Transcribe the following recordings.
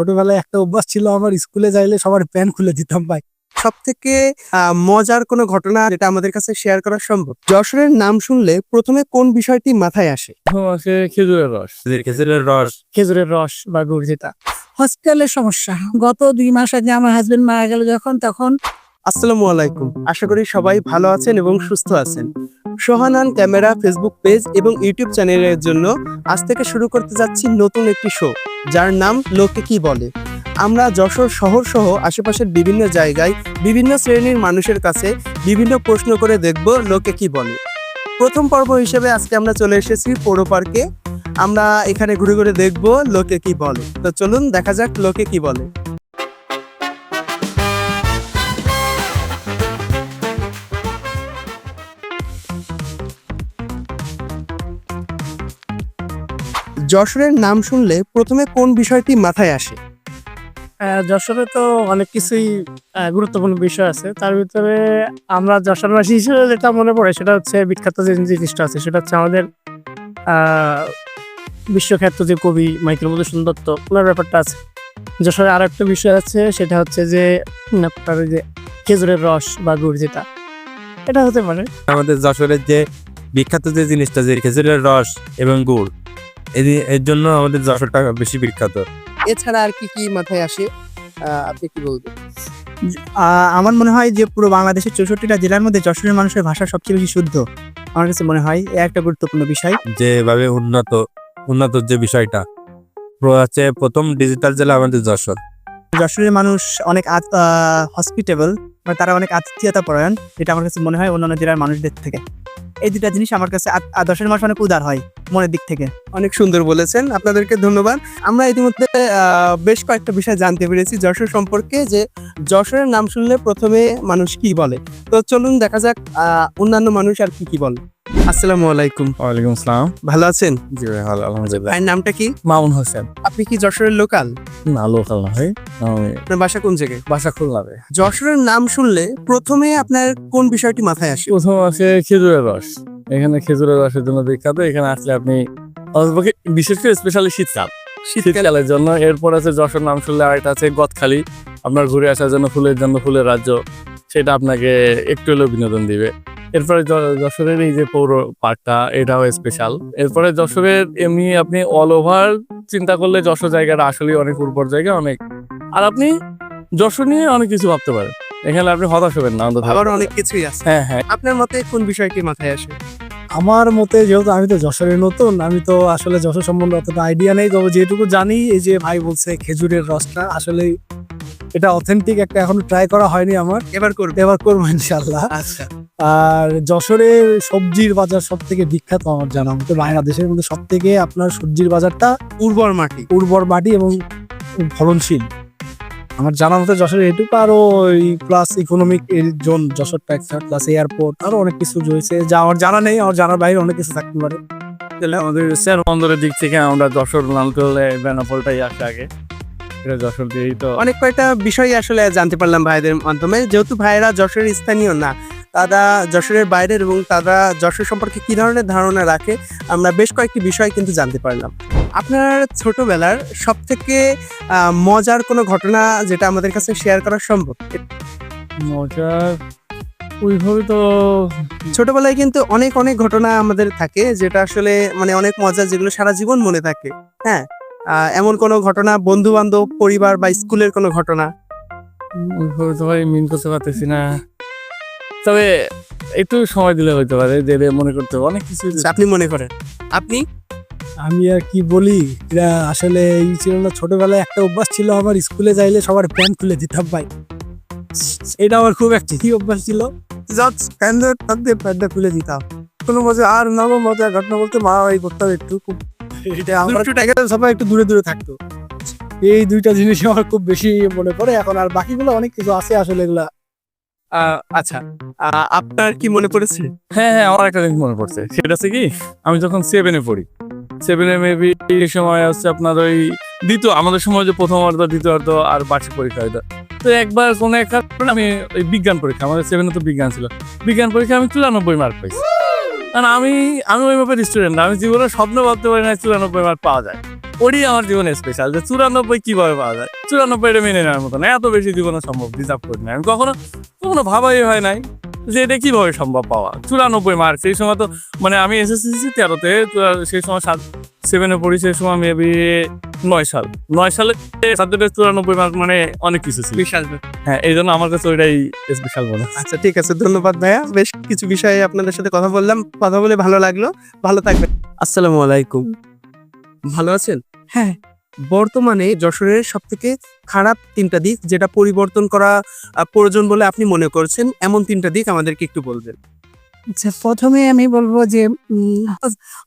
ছোটবেলায় একটা অভ্যাস ছিল আমার স্কুলে যাইলে সবার প্যান্ট খুলে দিতাম ভাই। সব থেকে মজার কোনো ঘটনা যেটা আমাদের কাছে শেয়ার করা সম্ভব? যশোরের নাম শুনলে প্রথমে কোন বিষয়টি মাথায় আসে? আছে খেজুরের রস। খেজুরের রস। খেজুরের রস বা গুড় যেটা। হসপিটালের সমস্যা। গত দুই মাস আগে আমার হাজবেন্ড মারা গেল যখন তখন আসসালামু আলাইকুম। আশা করি সবাই ভালো আছেন এবং সুস্থ আছেন। সোহানান ক্যামেরা, ফেসবুক পেজ এবং ইউটিউব চ্যানেলের জন্য আজ থেকে শুরু করতে যাচ্ছি নতুন একটি শো, যার নাম লোকে কি বলে? আমরা যশোর শহর সহ আশেপাশের বিভিন্ন জায়গায় বিভিন্ন শ্রেণির মানুষের কাছে বিভিন্ন প্রশ্ন করে দেখব লোকে কি বলে। প্রথম পর্ব হিসেবে আজকে আমরা চলে এসেছি পৌর পার্কে। আমরা এখানে ঘুরে ঘুরে দেখব লোকে কি বলে। তো চলুন দেখা যাক লোকে কি বলে। যশোরের নাম শুনলে প্রথমে কোন বিষয়টি মাথায় আসে? যশোরে তো অনেক কিছুই গুরুত্বপূর্ণ বিষয় আছে। তার ভিতরে আমরা যশোরবাসী হিসেবে যেটা মনে পড়ে সেটা হচ্ছে বিখ্যাত যে জিনিসটা আছে সেটা হচ্ছে আমাদের আহ, বিশ্বখ্যাত যে কবি মাইকেল মধুসূদন দত্ত ওনার ব্যাপারটা আছে। যশোরে আর একটা বিষয় আছে সেটা হচ্ছে যে আপনার যে খেজুরের রস বা গুড় যেটা এটা হতে পারে। আমাদের যশোরের যে বিখ্যাত যে জিনিসটা যে খেজুরের রস এবং গুড় এর জন্য আমাদের যশোরটা বেশি বিখ্যাত। এছাড়া আর কি কি মাথায় আসে? আহ, আপনি কি বলবেন? আমার মনে হয় যে পুরো বাংলাদেশের চৌষট্টিটা জেলার মধ্যে যশোরের মানুষের ভাষা সবচেয়ে বেশি শুদ্ধ। আমার কাছে মনে হয় এ একটা গুরুত্বপূর্ণ বিষয়। যেভাবে উন্নত উন্নত যে বিষয়টা প্র- হচ্ছে প্রথম ডিজিটাল জেলা আমাদের যশোর। যশোরের মানুষ অনেক হসপিটেবল মানে তারা অনেক আতিথ্যতা পরায়ণ, যেটা আমার কাছে মনে হয় অন্যান্য জেলার মানুষদের থেকে। এই দুটা জিনিস আমার কাছে যশোরের মানুষ অনেক উদার হয় মনের দিক থেকে। অনেক সুন্দর বলেছেন, আপনাদেরকে ধন্যবাদ। আমরা ইতিমধ্যে বেশ কয়েকটা বিষয় জানতে পেরেছি যশোর সম্পর্কে যে যশোরের নাম শুনলে প্রথমে মানুষ কি বলে? তো চলুন দেখা যাক অন্যান্য মানুষ আর কি কি বলে। আসসালামু আলাইকুম। ওয়ালাইকুম আসসালাম। ভালো আছেন? জি ভাই ভালো আলহামদুলিল্লাহ। ভাইয়ের নামটা কি? মামুন হোসেন। আপনি কি যশোরের লোকাল? না লোকাল না ভাই। আপনার বাসা কোন জায়গায়? বাসা খুলনা যশোরের নাম শুনলে প্রথমে আপনার কোন বিষয়টি মাথায় আসে? প্রথম আছে খেজুরের রস। এখানে খেজুরের রসের জন্য বিখ্যাত। এখানে আসলে আপনি বিশেষ করে স্পেশালি শীতকাল। শীতকালের জন্য এরপর আছে যশোর নাম শুনলে আরেকটা আছে গদখালি। আপনার ঘুরে আসার জন্য ফুলের জন্য ফুলের রাজ্য। সেটা আপনাকে একটু হলেও বিনোদন দিবে। এরপরে যশোরের এই যে পৌর পার্কটা এটাও স্পেশাল এরপরে যশোরের এমনি আপনি অল ওভার চিন্তা করলে যশোর জায়গাটা আসলে অনেক উর্বর জায়গা অনেক। আর আপনি যশোর নিয়ে অনেক কিছু ভাবতে পারেন। এখানে আপনি হতাশ হবেন না আবার অনেক কিছুই আছে। হ্যাঁ হ্যাঁ। আপনার মতে কোন বিষয়টি মাথায় আসে? আমার মতে যেহেতু আমি তো যশোরের নতুন আমি তো আসলে যশোর সম্বন্ধে অতটা আইডিয়া নেই তবে যেটুকু জানি এই যে ভাই বলছে খেজুরের রসটা আসলে এটা অথেন্টিক একটা এখনও ট্রাই করা হয়নি আমার। এবার করবে। এবার করব ইনশাল্লাহ আচ্ছা। আর যশোরের সবজির বাজার সব থেকে বিখ্যাত আমার জানা মতো বাংলাদেশের মধ্যে সব থেকে আপনার সবজির বাজারটা উর্বর মাটি। উর্বর মাটি এবং ফলনশীল। আমার জানা মতো যশোরের এটুকু আরও ওই প্লাস ইকোনমিক জোন যশোর একটা প্লাস এয়ারপোর্ট আরও অনেক কিছু রয়েছে যা আমার জানা নেই আমার জানার বাইরে অনেক কিছু থাকতে পারে। তাহলে আমাদের স্যার বন্দরের দিক থেকে আমরা যশোর লালটোলে বেনাপোলটাই আসে আগে। এটা যশোর দিয়েই তো অনেক কয়েকটা বিষয় আসলে জানতে পারলাম ভাইদের মাধ্যমে। যেহেতু ভাইয়েরা যশোরের স্থানীয় না তারা যশোরের বাইরের এবং তারা যশোর সম্পর্কে কি ধরনের ধারণা রাখে আমরা বেশ কয়েকটি বিষয় কিন্তু জানতে পারলাম। আপনার ছোটবেলার সব থেকে মজার কোনো ঘটনা যেটা আমাদের কাছে শেয়ার করা সম্ভব? মজার ওইভাবে তো ছোটবেলায় কিন্তু অনেক অনেক ঘটনা আমাদের থাকে যেটা আসলে মানে অনেক মজার যেগুলো সারা জীবন মনে থাকে। হ্যাঁ? এমন কোনো ঘটনা বন্ধু বান্ধব পরিবার বা স্কুলের কোনো ঘটনা? মিন করতে পারতেছি না। তবে একটু সময় দিলে হইতে পারে যে মনে করতে অনেক কিছু আপনি মনে করেন। আপনি? আমি আর কি বলি এটা আসলে এই ছিল না ছোটবেলায় একটা অভ্যাস ছিল আমার স্কুলে যাইলে সবার প্যান্ট খুলে দিতাম ভাই। এটা আমার খুব একটা কি অভ্যাস ছিল? জাস্ট প্যান্টের থাকতে প্যান্টটা খুলে দিতাম। কোনো মজা আর নামো মজা ঘটনা বলতে মা এই করতাম একটু খুব সবাই একটু দূরে দূরে থাকতো। এই দুইটা জিনিস আমার খুব বেশি মনে পড়ে। এখন আর বাকিগুলো অনেক কিছু আছে আসলে এগুলা। আচ্ছা আপনার কি মনে পড়েছে? হ্যাঁ হ্যাঁ আমার একটা জিনিস মনে পড়ছে। সেটা হচ্ছে কি আমি যখন সেভেনে পড়ি সেভেনে মেবি এই সময় হচ্ছে আপনার ওই দ্বিতীয় আমাদের সময় যে প্রথম অর্ধ দ্বিতীয় অর্ধ আর বার্ষিক পরীক্ষা হয়তো। তো একবার কোনো এক কারণে আমি ওই বিজ্ঞান পরীক্ষা আমাদের সেভেনে তো বিজ্ঞান ছিল। বিজ্ঞান পরীক্ষা আমি চুরানব্বই মার্ক পাইছি। কারণ আমি আমি ওই ব্যাপারে স্টুডেন্ট আমি জীবনে স্বপ্ন ভাবতে পারি না চুরানব্বই মার্ক পাওয়া যায়। ওরই আমার জীবনে স্পেশাল যে চুরানব্বই কীভাবে পাওয়া যায়? চুরানব্বইটা মেনে নেওয়ার মতো না। এত বেশি জীবনে সম্ভব ডিজার্ভ করি না। আমি কখনো কখনো ভাবাই হয় নাই যে এটা কীভাবে সম্ভব পাওয়া। চুরানব্বই মার্ক সেই সময় তো মানে আমি এসএসসি তেরোতে সেই সময় সাত সেভেনে পড়ি, সেই সময় মেবি নয় সাল। নয় সালে সাবজেক্টে চুরানব্বই মার্ক মানে অনেক কিছু ছিল। বিশাল। হ্যাঁ এই জন্য আমার কাছে ওইটাই স্পেশাল মনে আচ্ছা ঠিক আছে ধন্যবাদ ভাইয়া। বেশ কিছু বিষয়ে আপনাদের সাথে কথা বললাম। কথা বলে ভালো লাগল। ভালো থাকবেন। আসসালামু আলাইকুম। ভালো আছেন? হ্যাঁ। বর্তমানে যশোরের সব থেকে খারাপ তিনটা দিক যেটা পরিবর্তন করা প্রয়োজন বলে আপনি মনে করছেন এমন তিনটা দিক আমাদেরকে একটু বলবেন। আচ্ছা প্রথমে আমি বলব যে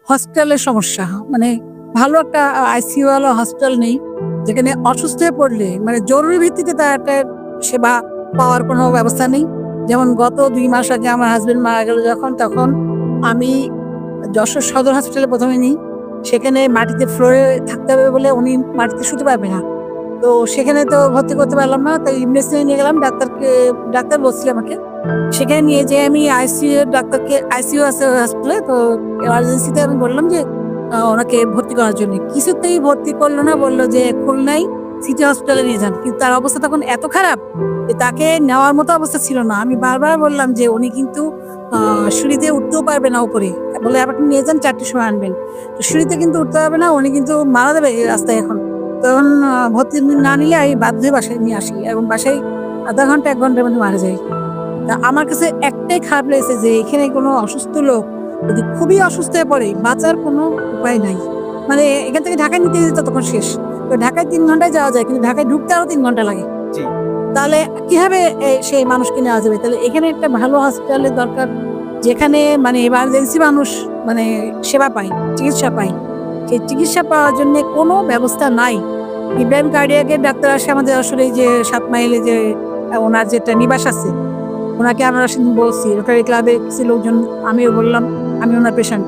হসপিটালের সমস্যা। মানে ভালো একটা আইসিইউ ওয়ালা হসপিটাল নেই, যেখানে অসুস্থ হয়ে পড়লে মানে জরুরি ভিত্তিতে তার একটা সেবা পাওয়ার কোনো ব্যবস্থা নেই। যেমন গত দুই মাস আগে আমার হাজবেন্ড মারা গেল যখন, তখন আমি যশোর সদর হসপিটালে প্রথমে নিই। সেখানে মাটিতে ফ্লোরে থাকতে হবে বলে উনি মাটিতে শুতে পারবে না। তো সেখানে তো ভর্তি করতে পারলাম না, তাই ইমরেসিনে নিয়ে গেলাম, ডাক্তারকে, ডাক্তার বলছিল আমাকে। সেখানে নিয়ে যে আমি আইসিইউ ডাক্তারকে আইসিইউ আছে হসপিটালে তো এমার্জেন্সিতে আমি বললাম যে ওনাকে ভর্তি করার জন্য। কিছুতেই ভর্তি করল না, বলল যে খুলনাই সিটি হসপিটালে নিয়ে যান। কিন্তু তার অবস্থা তখন এত খারাপ যে তাকে নেওয়ার মতো অবস্থা ছিল না। আমি বারবার বললাম যে উনি কিন্তু সিঁড়িতে উঠতেও পারবে না উপরে। বলে, আপনি নিয়ে যান, চারটির সময় আনবেন। তো সিঁড়িতে কিন্তু উঠতে পারবে না, উনি কিন্তু মারা যাবে এই রাস্তায় এখন। তখন ভর্তি না নিলে আমি বাধ্য বাসায় নিয়ে আসি এবং বাসায় আধা ঘণ্টা, এক ঘণ্টার মধ্যে মারা যায়। তা আমার কাছে একটাই খারাপ লেগেছে যে এখানে কোনো অসুস্থ লোক যদি খুবই অসুস্থ হয়ে পড়ে বাঁচার কোনো উপায় নাই। মানে এখান থেকে ঢাকায় নিতে যেতে তখন শেষ। তো ঢাকায় তিন ঘন্টায় যাওয়া যায় কিন্তু ঢাকায় ঢুকতে আরও তিন ঘণ্টা লাগে। তাহলে কীভাবে সেই মানুষকে নেওয়া যাবে? তাহলে এখানে একটা ভালো হসপিটালের দরকার যেখানে মানে এমার্জেন্সি মানুষ মানে সেবা পায় চিকিৎসা পায়। সেই চিকিৎসা পাওয়ার জন্য কোনো ব্যবস্থা নাই। ইব্রাহিম কার্ডিয়াকের ডাক্তার আসে আমাদের আসলে যে সাত মাইলে যে ওনার যেটা নিবাস আছে ওনাকে আমরা বলছি। রোটারি ক্লাবে কিছু লোকজন আমিও বললাম আমি ওনার পেশেন্ট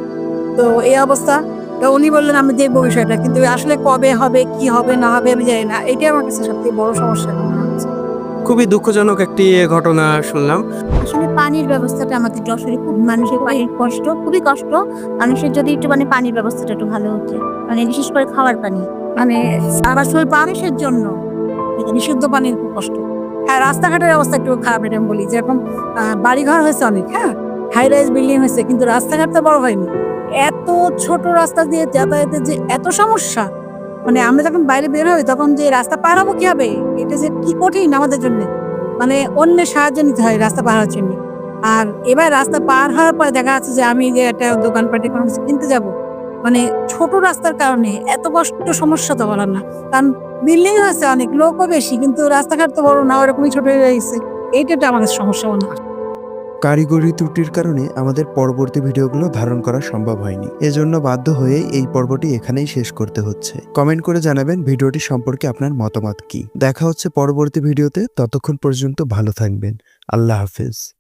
তো এই অবস্থা। তো উনি বললেন আমি দেখব বিষয়টা কিন্তু আসলে কবে হবে কি হবে না হবে আমি জানি না। এটাই আমার কাছে সবথেকে বড় সমস্যা হচ্ছে। খুবই দুঃখজনক একটি ঘটনা শুনলাম। আসলে পানির ব্যবস্থাটা আমাদের যশোরে খুব মানুষের পানির কষ্ট খুবই কষ্ট। মানুষের যদি একটু মানে পানির ব্যবস্থাটা একটু ভালো হতো মানে বিশেষ করে খাওয়ার পানি মানে সারা সময় মানুষের জন্য বিশুদ্ধ পানির খুব কষ্ট। হ্যাঁ রাস্তাঘাটের অবস্থা একটু খারাপ এটা আমি বলি। যেরকম বাড়িঘর হয়েছে অনেক হ্যাঁ? হাই রাইজ বিল্ডিং হয়েছে, কিন্তু রাস্তাঘাট তো বড় হয়নি। এত ছোট রাস্তা দিয়ে যাতায়াতের যে এত সমস্যা মানে আমরা যখন বাইরে বের হই, তখন যে রাস্তা পার হব কি হবে এটা যে কি কঠিন আমাদের জন্য। মানে অন্যের সাহায্য নিতে হয় রাস্তা পার হওয়ার জন্য। আর এবার রাস্তা পার হওয়ার পরে দেখা যাচ্ছে যে আমি যে একটা দোকানপাটে কোনো কিছু কিনতে যাব মানে ছোট রাস্তার কারণে এত কষ্ট সমস্যা তো বলার না। কারণ বিল্ডিং হয়েছে, অনেক লোকও বেশি, কিন্তু রাস্তাঘাট তো বড় না, ওরকমই ছোট হয়ে গেছে। এইটা আমাদের সমস্যা মনে হয়। কারিগরি ত্রুটির কারণে আমাদের পরবর্তী ভিডিওগুলো ধারণ করা সম্ভব হয়নি। এজন্য বাধ্য হয়ে এই পর্বটি এখানেই শেষ করতে হচ্ছে। কমেন্ট করে জানাবেন ভিডিওটি সম্পর্কে আপনার মতামত কি। দেখা হচ্ছে পরবর্তী ভিডিওতে। ততক্ষণ পর্যন্ত ভালো থাকবেন। আল্লাহ হাফেজ।